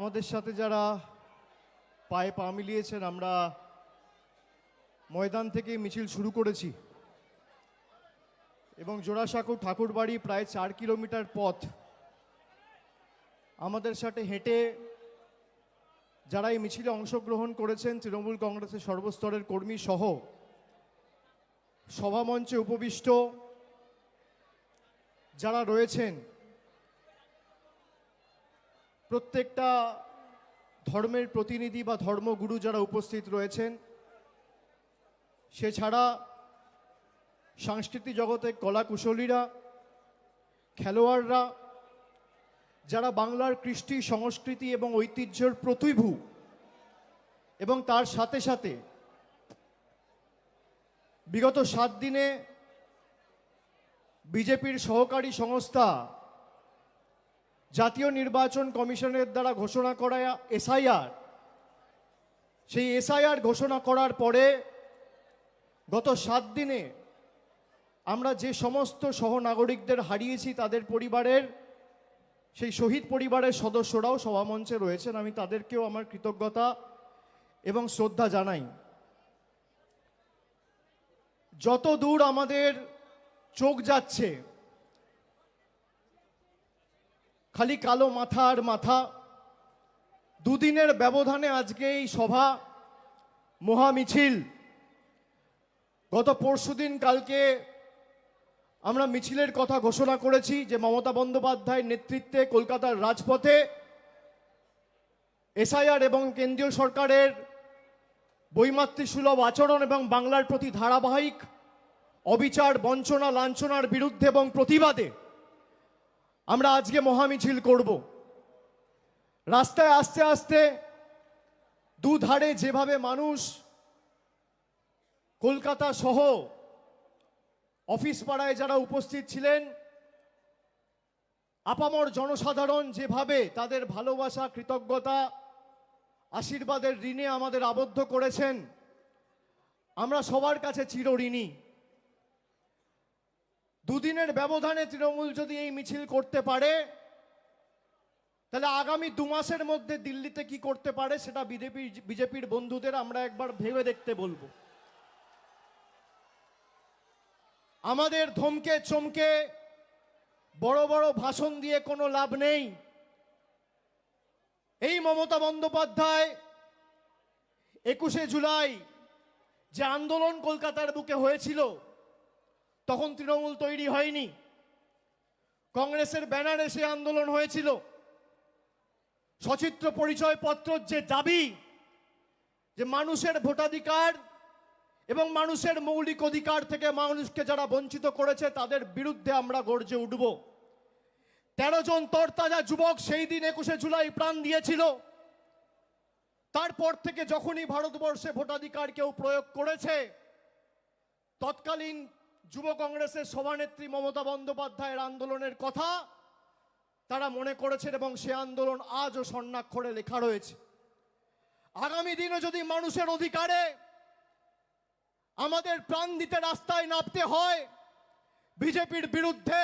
আমাদের সাথে যারা পায়ে পা মিলিয়েছেন, আমরা ময়দান থেকে মিছিল শুরু করেছি। এবং জোড়াসাঁকো ঠাকুরবাড়ি প্রায় চার কিলোমিটার পথ। আমাদের সাথে হেঁটে যারা এই মিছিলে অংশগ্রহণ করেছেন, তৃণমূল কংগ্রেসের সর্বস্তরের কর্মী সহ সভামঞ্চে উপবিষ্ট যারা রয়েছেন প্রত্যেকটা ধর্মের প্রতিনিধি বা ধর্মগুরু যারা উপস্থিত রয়েছেন সে ছাড়া সাংস্কৃতিক জগতে কলাকুশলীরা, খেলোয়াড়রা, যারা বাংলার কৃষ্টি, সংস্কৃতি এবং ঐতিহ্যের প্রতিভু, এবং তার সাথে সাথে বিগত সাত দিনে বিজেপির সহকারী সংস্থা জাতীয় নির্বাচন কমিশনের দ্বারা ঘোষণা করা এসআইআর। সেই এসআইআর ঘোষণা করার পরে গত সাত দিনে আমরা যে সমস্ত সহনাগরিকদের হারিয়েছি তাদের পরিবারের, সেই শহীদ পরিবারের সদস্যরাও সভামঞ্চে রয়েছেন। আমি তাদেরকেও আমার কৃতজ্ঞতা এবং শ্রদ্ধা জানাই। যত দূর আমাদের চোখ যাচ্ছে খালি কালো মাথা আর মাথা। দুদিনের ব্যবধানে আজকে এই সভা, মহামিছিল। গত পরশুদিন কালকে আমরা মিছিলের কথা ঘোষণা করেছি যে মমতা বন্দ্যোপাধ্যায়ের নেতৃত্বে কলকাতার রাজপথে এসআইআর এবং কেন্দ্রীয় সরকারের বৈমাতৃসুলভ আচরণ এবং বাংলার প্রতি ধারাবাহিক অবিচার, বঞ্চনা, লাঞ্ছনার বিরুদ্ধে এবং প্রতিবাদে আমরা আজকে মহামিছিল করব। রাস্তায় আস্তে আস্তে দুধারে যেভাবে মানুষ কলকাতা সহ অফিস পাড়ায় যারা উপস্থিত ছিলেন, আপামর জনসাধারণ যেভাবে তাদের ভালোবাসা, কৃতজ্ঞতা, আশীর্বাদের ঋণে আমাদের আবদ্ধ করেছেন, আমরা সবার কাছে চিরঋণী। দুদিনের ব্যবধানে তৃণমূল যদি এই মিছিল করতে পারে, তাহলে আগামী দু মাসের মধ্যে দিল্লিতে কি করতে পারে সেটা বিজেপি, বিজেপির বন্ধুদের আমরা একবার ভেবে দেখতে বলব। আমাদের ধমকে, চমকে, বড় বড় ভাষণ দিয়ে কোনো লাভ নেই। এই মমতা বন্দ্যোপাধ্যায় একুশে জুলাই যে আন্দোলন কলকাতার বুকে হয়েছিল তখন তৃণমূল তৈরি হয়নি। কংগ্রেসের ব্যানারে সে আন্দোলন হয়েছিল। সচিত্র পরিচয়পত্র যে দাবি, যে মানুষের ভোটাধিকার এবং মানুষের মৌলিক অধিকার থেকে মানুষকে যারা বঞ্চিত করেছে, তাদের বিরুদ্ধে আমরা গর্জে উঠব। তেরো জন তরতাজা যুবক সেই দিন একুশে জুলাই প্রাণ দিয়েছিল। তারপর থেকে যখনই ভারতবর্ষে ভোটাধিকার কেউ প্রয়োগ করেছে, তৎকালীন যুব কংগ্রেসের সভানেত্রী মমতা বন্দ্যোপাধ্যায়ের আন্দোলনের কথা তারা মনে করেছেন এবং সে আন্দোলন আজও স্বর্ণাক্ষরে লেখা রয়েছে। আগামী দিনে যদি মানুষের অধিকারে আমাদের প্রাণ দিতে রাস্তায় নামতে হয়, বিজেপির বিরুদ্ধে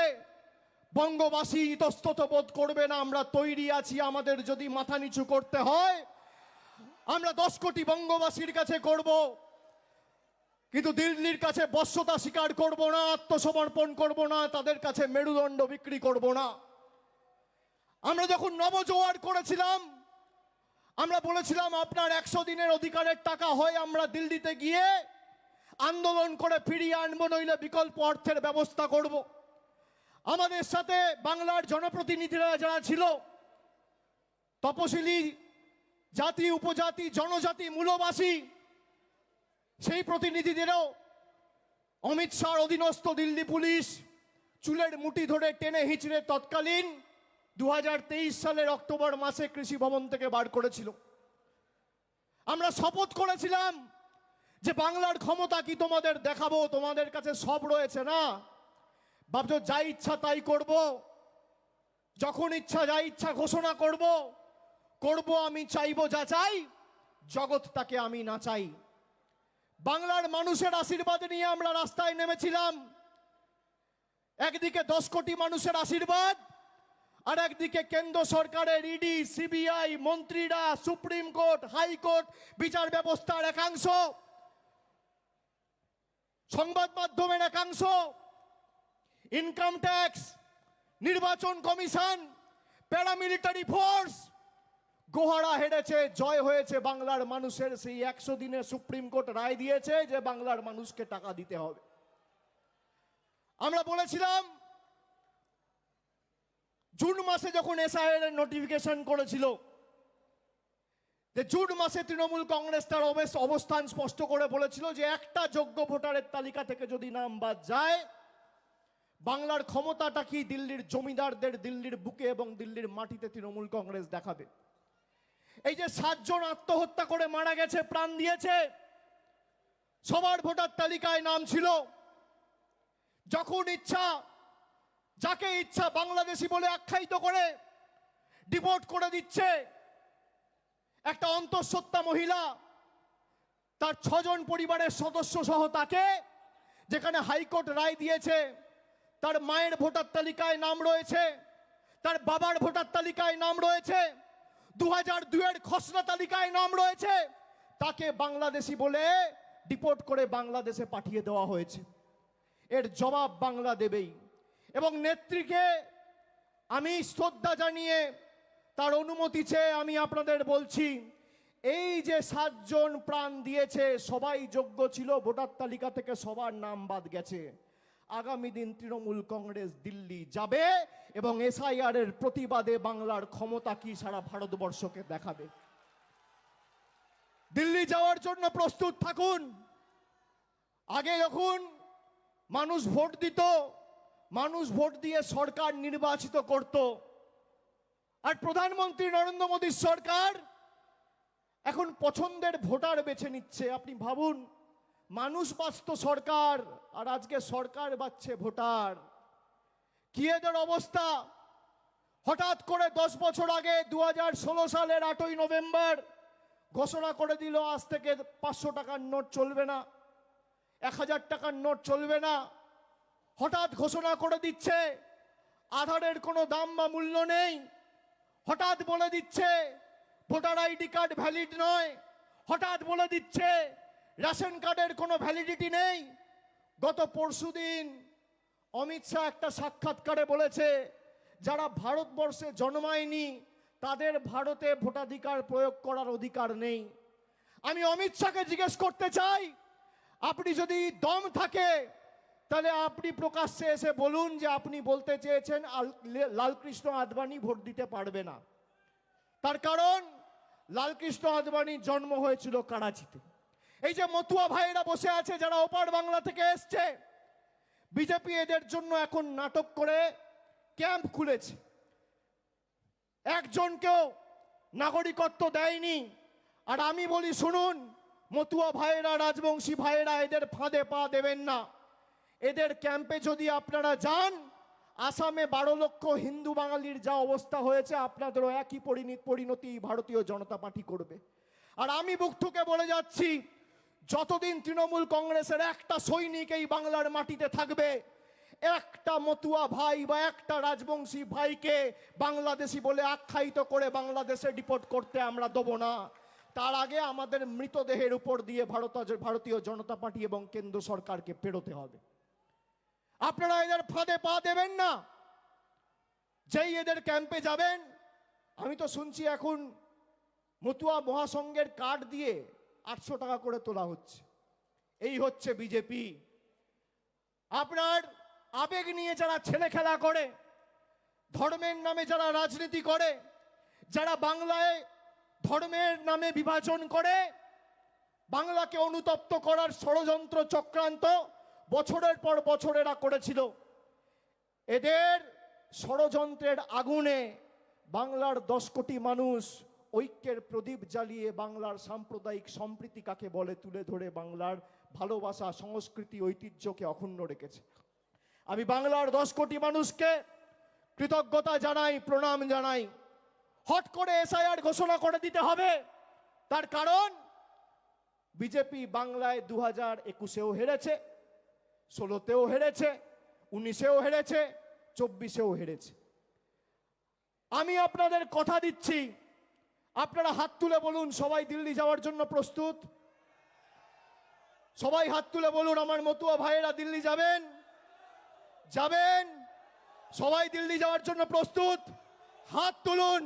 বঙ্গবাসী ইতস্তত বোধ করবে না, আমরা তৈরি আছি, আমাদের যদি মাথা নিচু করতে হয়, আমরা দশ কোটি বঙ্গবাসীর কাছে করব কিন্তু দিল্লির কাছে বশ্যতা স্বীকার করব না, আত্মসমর্পণ করব না, তাদের কাছে মেরুদণ্ড বিক্রি করব না। আমরা যখন নবজোয়ার করেছিলাম, আমরা বলেছিলাম, আপনার একশো দিনের অধিকারের টাকা হয়, আমরা দিল্লিতে গিয়ে আন্দোলন করে ফিরিয়ে আনব, নইলে বিকল্প অর্থের ব্যবস্থা করব। আমাদের সাথে বাংলার জনপ্রতিনিধিরা যারা ছিল, তপশিলি জাতি, উপজাতি, জনজাতি, মূলবাসী সেই প্রতিনিধিদেরও অমিত শাহর অধীনস্থ দিল্লি পুলিশ চুলের মুটি ধরে টেনে হিঁচড়ে তৎকালীন দু হাজার তেইশ সালের অক্টোবর মাসে কৃষি ভবন থেকে বার করেছিল। আমরা শপথ করেছিলাম যে বাংলার ক্ষমতা কি তোমাদের দেখাবো, তোমাদের কাছে সব রয়েছে না? ভাবছ যা ইচ্ছা তাই করব, যখন ইচ্ছা যা ইচ্ছা ঘোষণা করব করব আমি, চাইব যা চাই, জগৎ তাকে আমি না চাই। বাংলার মানুষের আশীর্বাদ নিয়ে আমরা রাস্তায় নেমেছিলাম। একদিকে দশ কোটি মানুষের আশীর্বাদ, আর একদিকে কেন্দ্র সরকারের ইডি সিবিআই মন্ত্রীরা, সুপ্রিম কোর্ট হাইকোর্ট বিচার ব্যবস্থার একাংশ, সংবাদ মাধ্যমের একাংশ ইনকাম ট্যাক্স নির্বাচন কমিশন প্যারামিলিটারি ফোর্স গোহারা হেরেছে, জয় হয়েছে বাংলার মানুষের। সেই একশো দিনে সুপ্রিম কোর্ট রায় দিয়েছে যে বাংলার মানুষকে টাকা দিতে হবে। আমরা বলেছিলাম, জুন মাসে যখন এসআইআর এর নোটিফিকেশন করেছিল, যে জুন মাসে তৃণমূল কংগ্রেস তার অবস্থান স্পষ্ট করে বলেছিল যে একটা যোগ্য ভোটারের তালিকা থেকে যদি নাম বাদ যায়, বাংলার ক্ষমতাটা কি দিল্লির জমিদারদের দিল্লির বুকে এবং দিল্লির মাটিতে তৃণমূল কংগ্রেস দেখাবে? এই যে সাতজন আত্মহত্যা করে মারা গেছে, প্রাণ দিয়েছে, সবার ভোটার তালিকায় নাম ছিল। যখন ইচ্ছা, যাকে ইচ্ছা বাংলাদেশি বলে আখ্যায়িত করে, ডিপোর্ট করে দিচ্ছে, একটা অন্তঃসত্ত্বা মহিলা, তার ছজন পরিবারের সদস্য সহ তাকে, যেখানে হাইকোর্ট রায় দিয়েছে, তার মায়ের ভোটার তালিকায় নাম রয়েছে, তার বাবার ভোটার তালিকায় নাম রয়েছে দু হাজার দুয়ের খসড়া তালিকায় নাম রয়েছে। তাকে বাংলাদেশি বলে ডিপোর্ট করে বাংলাদেশে পাঠিয়ে দেওয়া হয়েছে। এর জবাব বাংলা দেবেই। এবং নেত্রীকে আমি শ্রদ্ধা জানিয়ে তার অনুমতি চেয়ে আমি আপনাদের বলছি, এই যে সাতজন প্রাণ দিয়েছে, সবাই যোগ্য ছিল, ভোটার তালিকা থেকে সবার নাম বাদ গেছে। আগামী দিন তৃণমূল কংগ্রেস দিল্লি যাবে এবং এসআইআর এর প্রতিবাদে বাংলার ক্ষমতা কি সারা ভারতবর্ষকে দেখাবে? দিল্লি যাওয়ার জন্য প্রস্তুত থাকুন। আগে যখন মানুষ ভোট দিত, মানুষ ভোট দিয়ে সরকার নির্বাচিত করত। আর প্রধানমন্ত্রী নরেন্দ্র মোদীর সরকার এখন পছন্দের ভোটার বেছে নিচ্ছে। আপনি ভাবুন মানুষ বাঁচত সরকার, আর আজকে সরকার বাচ্ছে ভোটার। কি এদের অবস্থা? হঠাৎ করে দশ বছর আগে দু হাজার ষোলো সালের আটই নভেম্বর ঘোষণা করে দিল, আজ থেকে পাঁচশো টাকার নোট চলবে না, এক হাজার টাকার নোট চলবে না। হঠাৎ ঘোষণা করে দিচ্ছে, আধারের কোনো দাম বা মূল্য নেই। হঠাৎ বলে দিচ্ছে, ভোটার আইডি কার্ড ভ্যালিড নয়। হঠাৎ বলে দিচ্ছে রেশন কার্ডের কোনো ভ্যালিডিটি নেই। গত পরশুদিন অমিত শাহ একটা সাক্ষাৎকারে বলেছে, যারা ভারতবর্ষে জন্মায়নি, তাদের ভারতে ভোটাধিকার প্রয়োগ করার অধিকার নেই। আমি অমিত শাহকে জিজ্ঞেস করতে চাই, আপনি যদি দম থাকে, তাহলে আপনি প্রকাশ্যে এসে বলুন যে আপনি বলতে চেয়েছেন লালকৃষ্ণ আদবানি ভোট দিতে পারবে না। তার কারণ, লালকৃষ্ণ আদবানির জন্ম হয়েছিল করাচিতে। এই যে মতুয়া ভাইয়েরা বসে আছে, যারা ওপার বাংলা থেকে এসছে, বিজেপি এদের জন্য এখন নাটক করে ক্যাম্প খুলেছে। একজনকেও নাগরিকত্ব দেয়নি। আর আমি বলি, শুনুন, মতুয়া ভাইয়েরা রাজবংশী ভাইয়েরা এদের ফাঁদে পা দেবেন না। এদের ক্যাম্পে যদি আপনারা যান, আসামে বারো লক্ষ হিন্দু বাঙালির যা অবস্থা হয়েছে, আপনাদেরও একই পরিণি- পরিণতি ভারতীয় জনতা পার্টি করবে। আর আমি বুকঠুকে বলে যাচ্ছি যতদিন তৃণমূল কংগ্রেসের একটা সৈনিক এই বাংলার মাটিতে থাকবে, একটা মতুয়া ভাই বা একটা রাজবংশী ভাইকে বাংলাদেশি বলে আখ্যায়িত করে বাংলাদেশে ডিপোর্ট করতে আমরা দেবো না। তার আগে আমাদের মৃতদেহের উপর দিয়ে ভারত ভারতীয় জনতা পার্টি এবং কেন্দ্র সরকারকে পেরোতে হবে। আপনারা এদের ফাঁদে পা দেবেন না। যেই এদের ক্যাম্পে যাবেন, আমি তো শুনছি এখন মতুয়া মহাসংঘের কার্ড দিয়ে আটশো টাকা করে তোলা হচ্ছে। এই হচ্ছে বিজেপি। আপনার আবেগ নিয়ে যারা ছেলে খেলা করে, ধর্মের নামে যারা রাজনীতি করে, যারা বাংলায় ধর্মের নামে বিভাজন করে, বাংলাকে অনুতপ্ত করার ষড়যন্ত্র চক্রান্ত বছরের পর বছর এরা করেছিল। এদের ষড়যন্ত্রের আগুনে বাংলার দশ কোটি মানুষ ঐক্যের প্রদীপ জ্বালিয়ে বাংলার সাম্প্রদায়িক সম্প্রীতি কাকে বলে তুলে ধরে বাংলার ভালোবাসা, সংস্কৃতি, ঐতিহ্যকে অক্ষুণ্ণ রেখেছে। আমি বাংলার দশ কোটি মানুষকে কৃতজ্ঞতা জানাই, প্রণাম জানাই। হট করে এসআইআর ঘোষণা করে দিতে হবে। তার কারণ, বিজেপি বাংলায় দু হাজার একুশেও হেরেছে, ষোলোতেও হেরেছে, উনিশেও হেরেছে, চব্বিশেও হেরেছে। আমি আপনাদের কথা দিচ্ছি আপনারা হাত তুলে বলুন, সবাই দিল্লি যাওয়ার জন্য প্রস্তুত? সবাই হাত তুলে বলুন, আমার মতুয়া ভাইয়েরা দিল্লি যাবেন? যাবেন? সবাই দিল্লি যাওয়ার জন্য প্রস্তুত? হাত তুলুন।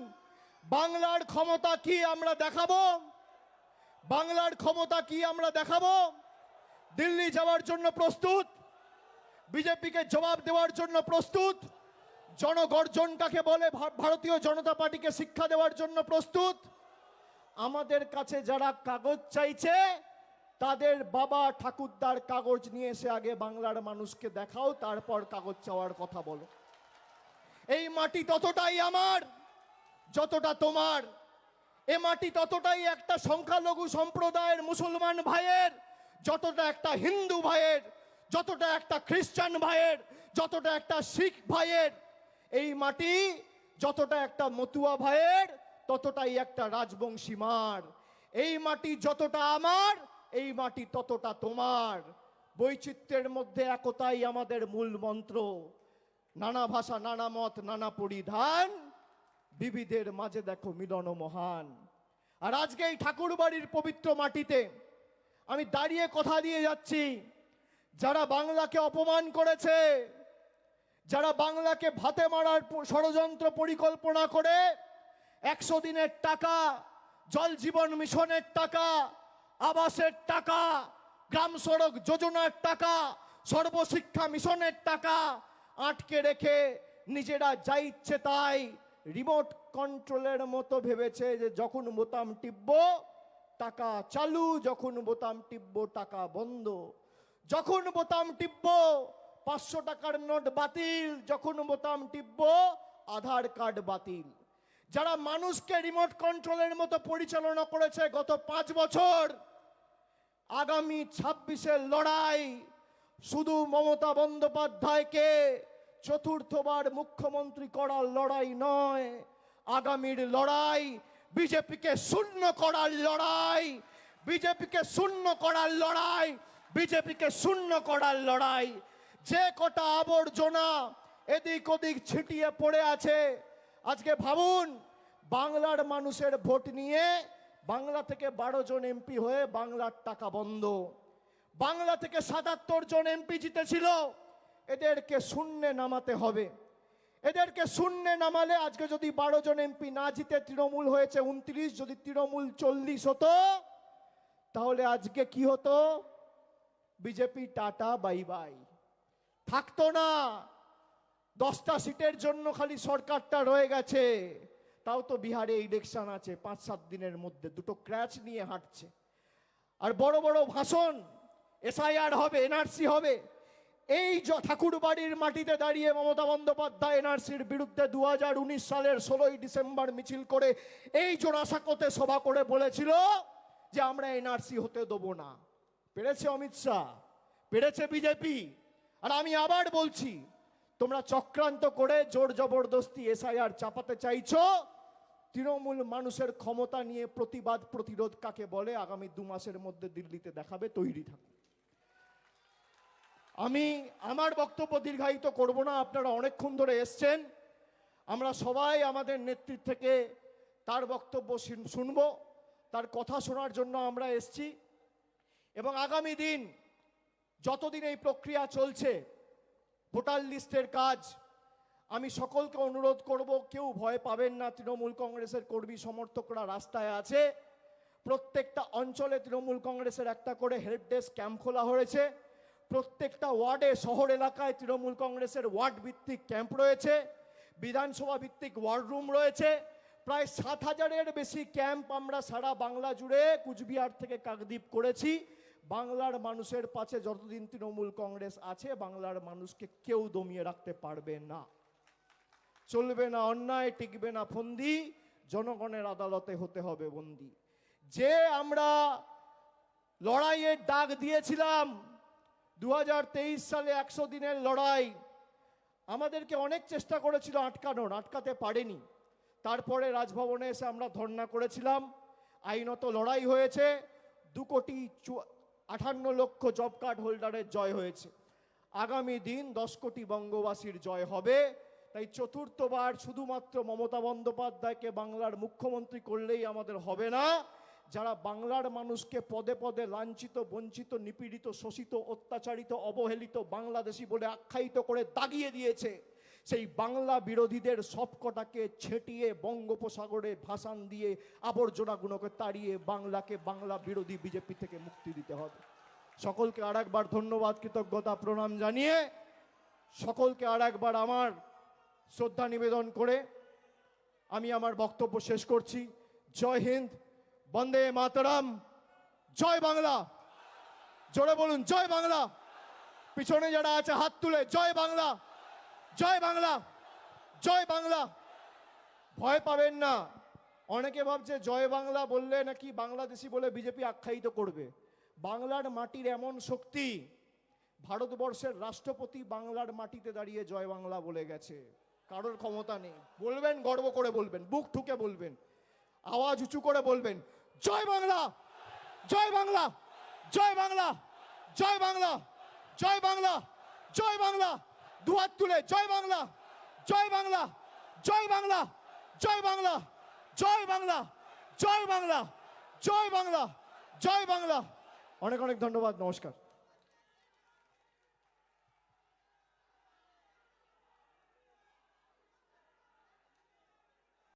বাংলার ক্ষমতা কি আমরা দেখাবো? বাংলার ক্ষমতা কি আমরা দেখাবো? দিল্লি যাওয়ার জন্য প্রস্তুত? বিজেপিকে জবাব দেওয়ার জন্য প্রস্তুত? জনগর্জন কাকে বলে ভারতীয় জনতা পার্টিকে শিক্ষা দেওয়ার জন্য প্রস্তুত। আমাদের কাছে যারা কাগজ চাইছে, তাদের বাবা ঠাকুরদার কাগজ নিয়ে এসে আগে বাংলার মানুষকে দেখাও, তারপর কাগজ চাওয়ার কথা বলো। এই মাটি ততটাই আমার, যতটা তোমার। এ মাটি ততটাই একটা সংখ্যালঘু সম্প্রদায়ের মুসলমান ভাইয়ের, যতটা একটা হিন্দু ভাইয়ের, যতটা একটা খ্রিস্টান ভাইয়ের, যতটা একটা শিখ ভাইয়ের। এই মাটি যতটা একটা মতুয়া ভাইয়ের, ততটাই একটা রাজবংশী মার। এই মাটি যতটা আমার, এই মাটি ততটা তোমার। বৈচিত্র্যের মধ্যে একতাই আমাদের মূল মন্ত্র। নানা ভাষা, নানা মত, নানা পরিধান বিবিধের মাঝে দেখো মিলন মহান। আর আজকে এই ঠাকুর বাড়ির পবিত্র মাটিতে আমি দাঁড়িয়ে কথা দিয়ে যাচ্ছি। যারা বাংলাকে অপমান করেছে যারা বাংলাকে ভাতে মারার ষড়যন্ত্র পরিকল্পনা করে, একশো দিনের টাকা, জল জীবন মিশনের টাকা, আবাসের টাকা, গ্রাম সড়ক যোজনার টাকা, সর্বশিক্ষা মিশনের টাকা আটকে রেখে নিজেরা যা ইচ্ছে তাই রিমোট কন্ট্রোলের মতো ভেবেছে যে যখন বোতাম টিপব, টাকা চালু, যখন বোতাম টিপব, টাকা বন্ধ। যখন বোতাম টিপব পাঁচশো টাকার নোট বাতিল, যখন বোতাম টিপব, আধার কার্ড বাতিল। যারা মানুষকে রিমোট কন্ট্রোলের মতো পরিচালনা করেছে গত পাঁচ বছর, আগামী ছাব্বিশের লড়াই শুধু মমতা বন্দ্যোপাধ্যায়কে চতুর্থবার মুখ্যমন্ত্রী করার লড়াই নয়, আগামীর লড়াই বিজেপিকে শূন্য করার লড়াই, বিজেপিকে শূন্য করার লড়াই, বিজেপিকে শূন্য করার লড়াই। যে কটা আবর্জনা এদিক ওদিক ছিটিয়ে পড়ে আছে, আজকে ভাবুন, বাংলার মানুষের ভোট নিয়ে বাংলা থেকে বারো জন এমপি হয়ে বাংলার টাকা বন্ধ। বাংলা থেকে সাতাত্তর জন এমপি জিতেছিল, এদেরকে শূন্যে নামাতে হবে। এদেরকে শূন্যে নামালে আজকে যদি বারো জন এমপি না জিতে তৃণমূল হয়েছে উনত্রিশ, যদি তৃণমূল চল্লিশ হতো, তাহলে আজকে কি হতো? BJP tata, bye bye. থাকতো না। দশটা সিটের জন্য খালি সরকারটা রয়ে গেছে। তাও তো বিহারে ইলেকশন আছে, পাঁচ সাত দিনের মধ্যে দুটো ক্র্যাচ নিয়ে হাঁটছে। আর বড় বড় ভাষণ এসআইআর হবে এনআরসি হবে। এই জ- ঠাকুরবাড়ির মাটিতে দাঁড়িয়ে মমতা বন্দ্যোপাধ্যায় এনআরসির বিরুদ্ধে দু হাজার উনিশ সালের ষোলোই ডিসেম্বর মিছিল করে এই জোড়াসাঁকোতে সভা করে বলেছিল যে আমরা এনআরসি হতে দেবো না। পেরেছে অমিত শাহ, পেরেছে বিজেপি। আর আমি আবার বলছি, তোমরা চক্রান্ত করে জোর জবরদস্তি এসআইআর চাপাতে চাইছো, তৃণমূল মানুষের ক্ষমতা নিয়ে প্রতিবাদ প্রতিরোধ কাকে বলে, আগামী দু মাসের মধ্যে দিল্লিতে দেখাবে, তৈরি থাকুন আমি আমার বক্তব্য দীর্ঘায়িত করব না, আপনারা অনেকক্ষণ ধরে এসছেন, আমরা সবাই আমাদের নেতৃত্ব থেকে তার বক্তব্য শুন- শুনব, তার কথা শোনার জন্য আমরা এসছি, এবং আগামী দিন যতদিন এই প্রক্রিয়া চলছে, ভোটার লিস্টের কাজ, আমি সকলকে অনুরোধ করব, কেউ ভয় পাবেন না, তৃণমূল কংগ্রেসের কর্মী সমর্থকরা রাস্তায় আছে। প্রত্যেকটা অঞ্চলে তৃণমূল কংগ্রেসের একটা করে হেল্প ডেস্ক ক্যাম্প খোলা হয়েছে। প্রত্যেকটা ওয়ার্ডে, শহর এলাকায় তৃণমূল কংগ্রেসের ওয়ার্ড ভিত্তিক ক্যাম্প রয়েছে। বিধানসভা ভিত্তিক ওয়ার্ড রুম রয়েছে। প্রায় সাত হাজারের বেশি ক্যাম্প আমরা সারা বাংলা জুড়ে কুচবিহার থেকে কাকদ্বীপ করেছি। বাংলার মানুষের পাশে যতদিন তৃণমূল কংগ্রেস আছে, বাংলার মানুষকে কেউ দমিয়ে রাখতে পারবে না। চলবে না অন্যায়, টিকবে না ফন্দি, জনগণের আদালতে হতে হবে বন্দি। যে আমরা লড়াইয়ের ডাক দিয়েছিলাম দু হাজার তেইশ সালে একশো দিনের লড়াই, আমাদেরকে অনেক চেষ্টা করেছিল আটকানোর, আটকাতে পারেনি। তারপরে রাজভবনে এসে আমরা ধর্ণা করেছিলাম, আইনত লড়াই হয়েছে, দু কোটি আটান্ন লক্ষ জব কার্ড হোল্ডারের জয় হয়েছে। আগামী দিন দশ কোটি বঙ্গবাসীর জয় হবে। তাই চতুর্থবার শুধুমাত্র মমতা বন্দ্যোপাধ্যায়কে বাংলার মুখ্যমন্ত্রী করলেই আমাদের হবে না। যারা বাংলার মানুষকে পদে পদে লাঞ্ছিত, বঞ্চিত, নিপীড়িত, শোষিত, অত্যাচারিত, অবহেলিত বাংলাদেশি বলে আখ্যায়িত করে দাগিয়ে দিয়েছে সেই বাংলা বিরোধীদের সবকটাকে ছেটিয়ে বঙ্গোপসাগরে ভাসান দিয়ে আবর্জনাগুলোকে তাড়িয়ে বাংলাকে বাংলা বিরোধী বিজেপি থেকে মুক্তি দিতে হবে। সকলকে আর একবার ধন্যবাদ, কৃতজ্ঞতা, প্রণাম জানিয়ে সকলকে আর একবার আমার শ্রদ্ধা নিবেদন করে আমি আমার বক্তব্য শেষ করছি। জয় হিন্দ, বন্দে মাতরম, জয় বাংলা। জোরে বলুন, জয় বাংলা। পিছনে যারা আছে, হাত তুলে, জয় বাংলা। জয় বাংলা জয় বাংলা। ভয় পাবেন না। অনেকে ভাবছে জয় বাংলা বললে নাকি বাংলাদেশি বলে বিজেপি আখ্যায়িত করবে। বাংলার মাটির এমন শক্তি, ভারতবর্ষের রাষ্ট্রপতি বাংলার মাটিতে দাঁড়িয়ে জয় বাংলা বলে গেছে। কারোর ক্ষমতা নেই। বলবেন, গর্ব করে বলবেন, বুক ঠুকে বলবেন, আওয়াজ উঁচু করে বলবেন, জয় বাংলা জয় বাংলা জয় বাংলা জয় বাংলা জয় বাংলা জয় বাংলা। দুহাত তুলে, জয় বাংলা জয় বাংলা জয় বাংলা জয় বাংলা জয় বাংলা জয় বাংলা জয় বাংলা জয় বাংলা। অনেক অনেক ধন্যবাদ, নমস্কার।